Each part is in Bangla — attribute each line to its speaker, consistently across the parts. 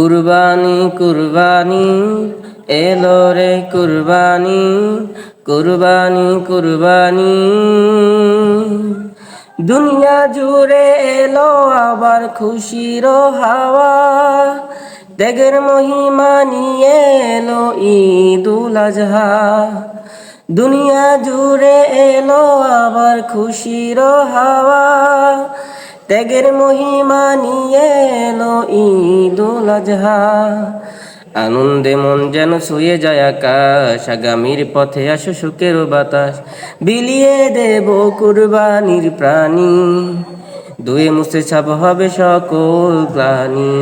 Speaker 1: কুরবানি কুরবানি, এলো রে কুরবানি কুরবানি কুরবানি। দুনিয়া জুড়ে এলো আবার খুশির হাওয়া। ত্যাগের মহিমা নিয়ে এলো ঈদুল আজহা। দুনিয়া জুড়ে এলো আবার খুশির হাওয়া। ত্যাগের মহিমা নিয়ে এলো ঈদুল আজহা। আনন্দে মন যেন শুয়ে যায় আকাশ, আগামীর পথে আসো সুখের বাতাস, বিলিয়ে দেব কুরবানির প্রাণী। দুয়ে মুছে ছাপ হবে সকল প্রাণী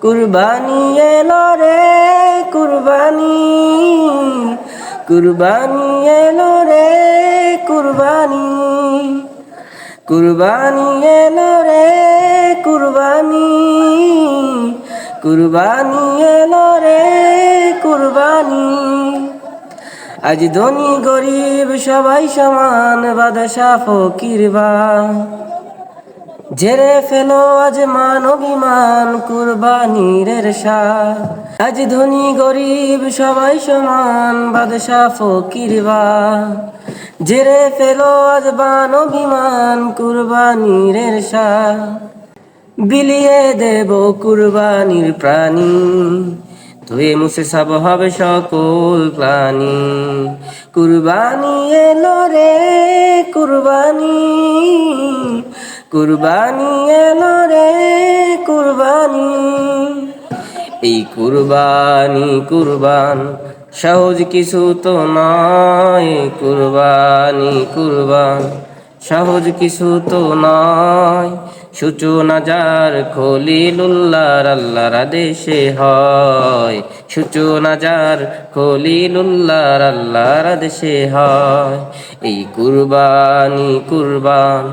Speaker 1: কুরবানি এলো রে, কুরবানি। কুরবানি এলো রে, কুরবানি। কুরবানি এলো রে, কুরবানি। কুরবানি এলো রে, কুরবানি। আজ ধনী গরিব সবাই সমান বাদশা ফকিরবা জেরে ফেলো আজ মান অভিমান, কুরবানির শাহ আজ ধনী গরিব সবাই সমান বাদশা ফকিরবা জেরে ফেলো আজ বান অভিমান, কুরবানির বিলিয়ে দেব কুরবানির প্রাণী। ধুয়ে মুছে সব হবে সকল প্রাণী কুরবানি এলো রে, কুরবানি। কুরবানি এলো রে, কুরবানি। এই কুরবানি, কুরবান সহজ কিছু তো নয় কুরবানি কুরবান। সহজ কিছু তো নয় সূচনা যার খলিলুল্লাহর আল্লাহর আদেশে হয়। সূচনা যার খলিলুল্লাহর আল্লাহর আদেশে হয়। এই কুরবানি কুরবান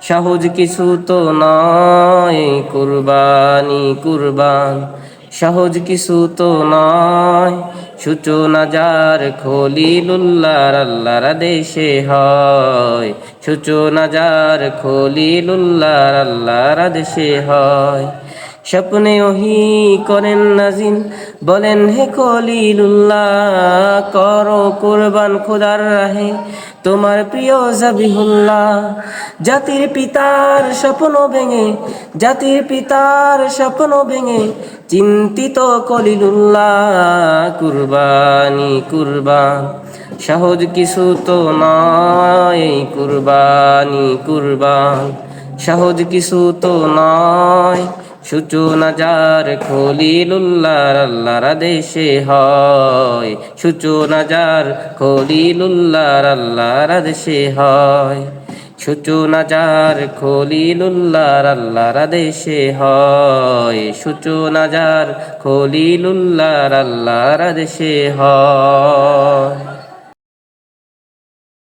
Speaker 1: সহজ কিছু তো নয় কুরবানি কুরবান সহজ কিছু তো নয় সূচনা যার খলিলুল্লাহর আল্লাহর দেশে হয়। সূচনা যার খলিলুল্লাহর আল্লাহর দেশে হয়। স্বপ্নে ওহি করেন নাজিন বলেন, হে খলিলুল্লাহ, করো কুরবান খুদার রাহে। তোমার প্রিয় জাবিহুল্লাহ, জাতির পিতার স্বপ্ন ভেঙে, জাতির পিতার স্বপ্ন ভেঙে চিন্তিত কলিলুল্লাহ, কুরবানি কুরবান। সহজ কিছু তো নয়, কুরবানি কুরবান। সহজ কিছু তো নয় সূচনা যার খলিলুল্লাহর আল্লাহর দেশে হয়। সূচনা যার খলিলুল্লাহর আল্লাহর দেশে হয়। সূচনা যার খলিলুল্লাহর আল্লাহর দেশে হয়। সূচনা যার খলিলুল্লাহর আল্লাহর দেশে হয়।